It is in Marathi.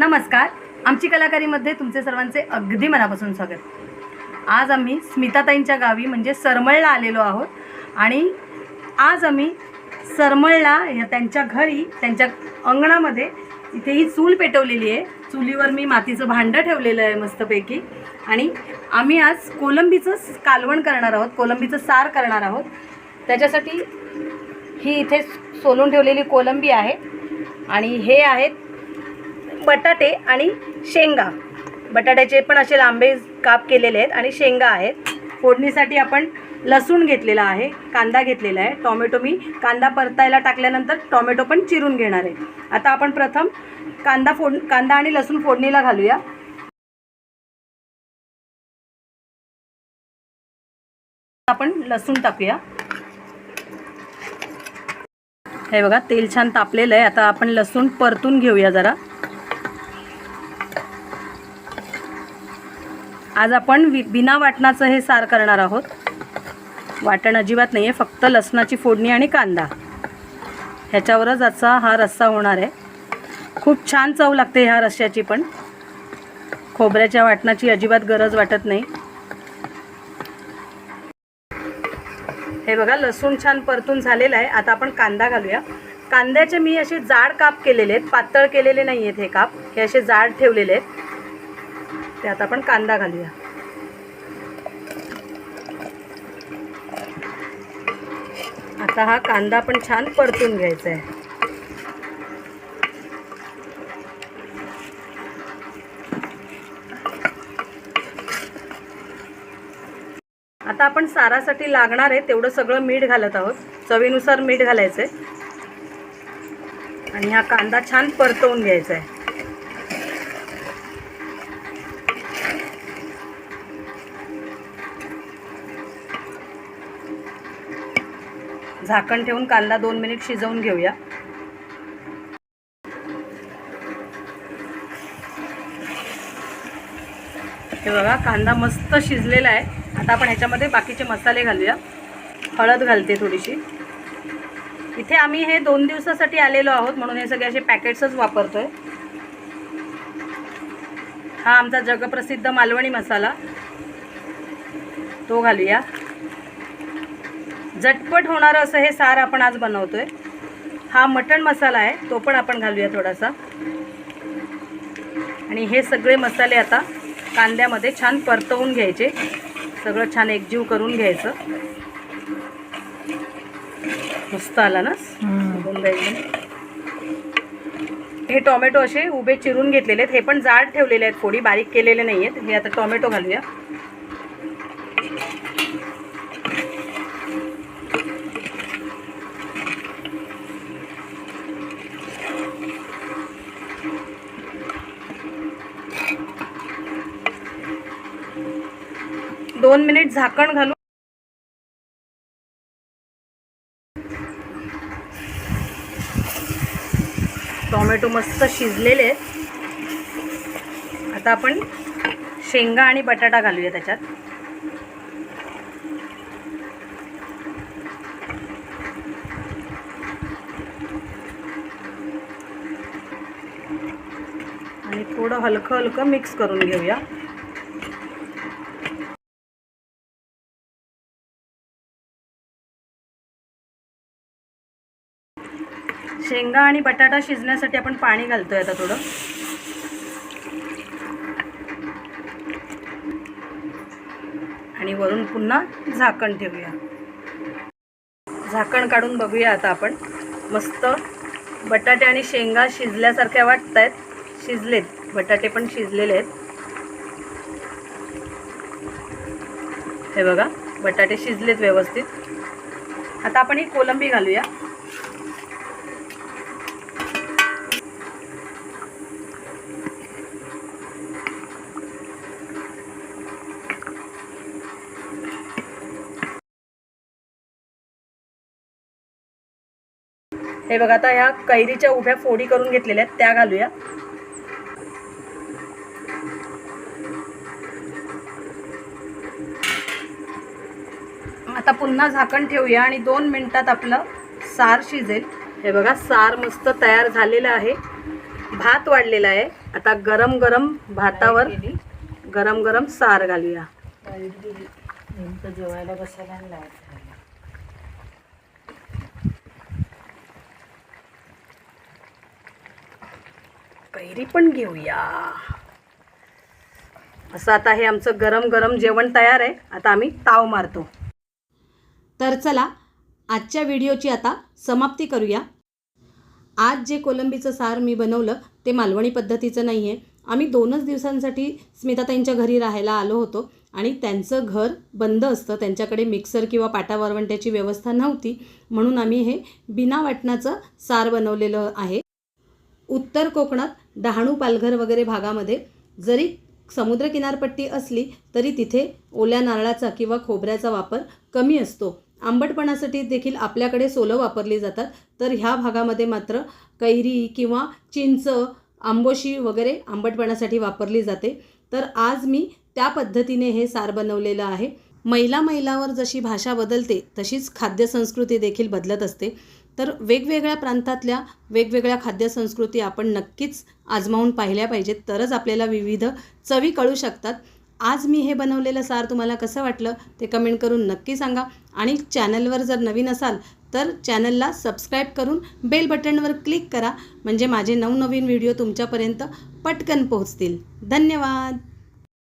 नमस्कार. आमची कलाकारीमध्ये तुमचे सर्वांचे अगदी मनापासून स्वागत. आज आम्ही स्मिताताईंच्या गावी म्हणजे सरमळला आलेलो आहोत. आणि आज आम्ही सरमळला ह्या त्यांच्या घरी त्यांच्या अंगणामध्ये इथे ही चूल पेटवलेली आहे. चुलीवर मी मातीचं भांडं ठेवलेलं आहे मस्तपैकी. आणि आम्ही आज कोलंबीचं कालवण करणार आहोत कोलंबीचं सार करणार आहोत. त्याच्यासाठी ही इथे सोलून ठेवलेली कोलंबी आहे. आणि हे आहेत बटाटे आणि शेंगा. बटाट्याचे पण असे लांबे काप केलेले आहेत आणि शेंगा आहेत. फोडणीसाठी आपण लसूण घेतलेला आहे कांदा घेतलेला आहे. टॉमॅटो मी कांदा परतायला टाकल्यानंतर टॉमॅटो पण चिरून घेणार आहे. आता आपण प्रथम कांदा फोड कांदा आणि लसूण फोडणीला घालूया. आपण लसूण टाकूया. हे बघा तेल छान तापलेलं आहे. आता आपण लसूण परतून घेऊया जरा. आज आपण वि बिना वाटणाचं हे सार करणार आहोत. वाटण अजिबात नाही आहे फक्त लसणाची फोडणी आणि कांदा. ह्याच्यावरच आजचा हा रस्सा होणार आहे. खूप छान चव लागते ह्या रस्स्याची पण. खोबऱ्याच्या वाटणाची अजिबात गरज वाटत नाही. हे बघा लसूण छान परतून झालेलं आहे. आता आपण कांदा घालूया. कांद्याचे मी असे जाड काप केलेले आहेत. पातळ केलेले नाही आहेत हे काप. हे असे जाड ठेवलेले आहेत. ते आता आपण कांदा घालूया. आता हा कांदा पण छान परतून घ्यायचा आहे आता आपण सारासाठी लागणार आहे तेवढं सगळं मीठ घालत आहोत. चवीनुसार मीठ घालायचं आहे आणि हा कांदा छान परतवून घ्यायचा आहे झाकण ठेवून कांदा दोन मिनिट शिजवून घेऊया. हे बघा कांदा मस्त शिजलेला आहे. आता आपण ह्याच्यामध्ये बाकीचे मसाले घालूया. हळद घालते थोडीशी. इथे आम्ही हे दोन दिवसासाठी आलेलो आहोत म्हणून हे सगळे असे पॅकेट्सच वापरतोय. हा आमचा जगप्रसिद्ध मालवणी मसाला. तो घालूया. झटपट होणारं असं हे सार आपण आज बनवतोय. हा मटण मसाला आहे तो पण आपण घालूया थोडासा. आणि हे सगळे मसाले आता कांद्यामध्ये छान परतवून घ्यायचे. सगळं छान एकजीव करून घ्यायचं. मस्त आला ना? हे टोमॅटो असे उभे चिरून घेतलेले आहेत. हे पण जाड ठेवलेले आहेत फोडी बारीक केलेले नाही आहेत हे आता टोमॅटो घालूया. दोन मिनिट झाकण घालू टोमॅटो मस्त शिजलेले आहेत. आता आपण शेंगा आणि बटाटा घालूया त्याच्यात. आणि थोडं हलकं हलकं मिक्स करून घेऊया. शेंगा आणि बटाटा शिजण्यासाठी आपण पाणी घालतोय आता थोडं. आणि वरून पुन्हा झाकण ठेवूया. झाकण काढून बघूया आता आपण. मस्त बटाटे आणि शेंगा शिजल्यासारख्या वाटत आहेत शिजलेत. बटाटे पण शिजलेले आहेत. हे बघा बटाटे शिजलेत व्यवस्थित. आता आपण ही कोलंबी घालूया. हे बघा आता ह्या कैरीच्या उभ्या फोडी करून घेतलेल्या आहेत त्या घालूया. आता पुन्हा झाकण ठेवूया आणि दोन मिनिटात आपलं सार शिजेल. हे बघा सार मस्त तयार झालेलं आहे. भात वाढलेला आहे. आता गरम गरम भातावर गरम गरम सार घालूया. जेवायला बसायला कैरी पण घेऊया. असं आता हे आमचं गरम गरम जेवण तयार आहे. आता आम्ही ताव मारतो. तर चला आजच्या व्हिडिओची आता समाप्ती करूया. आज जे कोलंबीचं सार मी बनवलं ते मालवणी पद्धतीचं नाही आहे आम्ही दोनच दिवसांसाठी स्मिताताईंच्या घरी राहायला आलो होतो आणि त्यांचं घर बंद असतं. त्यांच्याकडे मिक्सर किंवा पाटा वरवंट्याची व्यवस्था नव्हती. म्हणून आम्ही हे बिना वाटणाचं सार बनवलेलं आहे. उत्तर कोकणात डहाणू पालघर वगैरे भागामध्ये जरी समुद्र किनारपट्टी असली तरी तिथे ओल्या नारळाचा किंवा खोबऱ्याचा वापर कमी असतो. आंबटपणासाठी देखील आपल्याकडे सोलं वापरली जातात. तर ह्या भागामध्ये मात्र कैरी किंवा चिंच आंबोशी वगैरे आंबटपणासाठी वापरली जाते. तर आज मी त्या पद्धतीने हे सार बनवलेलं आहे. मैला मैलावर जशी भाषा बदलते तशीच खाद्यसंस्कृती देखील बदलत असते. तर वेगवेगळ्या प्रांतातल्या वेगवेगळ्या खाद्यसंस्कृती आपण नक्कीच आजमावून पाहिल्या पाहिजेत. तरच आपल्याला विविध चवी कळू शकतात. आज मी हे बनवलेलं सार तुम्हाला कसं वाटलं ते कमेंट करून नक्की सांगा. आणि चॅनलवर जर नवीन असाल तर चॅनलला सबस्क्राईब करून बेल बटनवर क्लिक करा. म्हणजे माझे नवनवीन व्हिडिओ तुमच्यापर्यंत पटकन पोहोचतील. धन्यवाद!